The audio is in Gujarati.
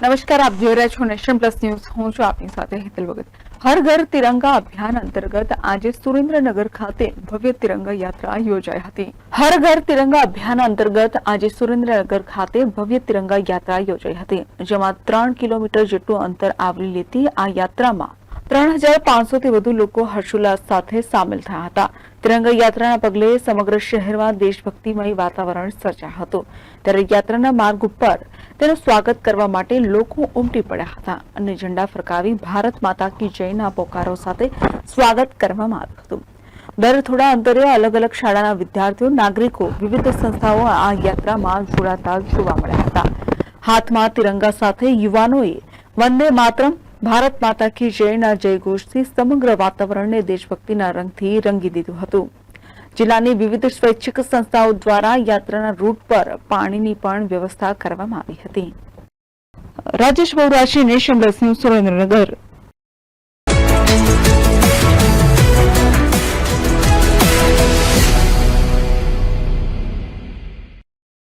નમસ્કાર, આપ જોઈ રહ્યા છો નેશન પ્લસ ન્યૂઝ. હું છું આપની સાથે હેતલ ભગત. હર ઘર તિરંગા અભિયાન અંતર્ગત આજે સુરેન્દ્રનગર ખાતે ભવ્ય તિરંગા યાત્રા યોજાઈ હતી. હર ઘર તિરંગા અભિયાન અંતર્ગત આજે સુરેન્દ્રનગર ખાતે ભવ્ય તિરંગા યાત્રા યોજાઈ હતી, જેમાં ત્રણ કિલોમીટર જેટલું અંતર આવરી લેતી આ યાત્રામાં ત્રણ હજાર પાંચસો થી વધુ લોકો હર્ષોલ્લાસ સાથે સામેલ થયા હતા. તિરંગા યાત્રાના પગલે સમગ્ર શહેરમાં દેશભક્તિમય વાતાવરણ સર્જાયું હતું. ત્યારે યાત્રાના માર્ગ ઉપર તેનું સ્વાગત કરવા માટે લોકો ઉમટી પડ્યા હતા અને ઝંડા ફરકાવી ભારત માતા કી જયના પોકારો સાથે સ્વાગત કરવામાં આવ્યું હતું. દર થોડા અંતરે અલગ અલગ શાળાના વિદ્યાર્થીઓ, નાગરિકો, વિવિધ સંસ્થાઓ આ યાત્રામાં જોડાતા જોવા મળ્યા હતા. હાથમાં તિરંગા સાથે યુવાનોએ વંદે માતરમ, ભારત માતા કી જયના જયઘોષથી સમગ્ર વાતાવરણને દેશભક્તિના રંગથી રંગી દીધું હતું. જિલ્લાની વિવિધ સ્વૈચ્છિક સંસ્થાઓ દ્વારા યાત્રાના રૂટ પર પાણીની પણ વ્યવસ્થા કરવામાં આવી હતી. Rajesh Bahurashi nation news Surendranagar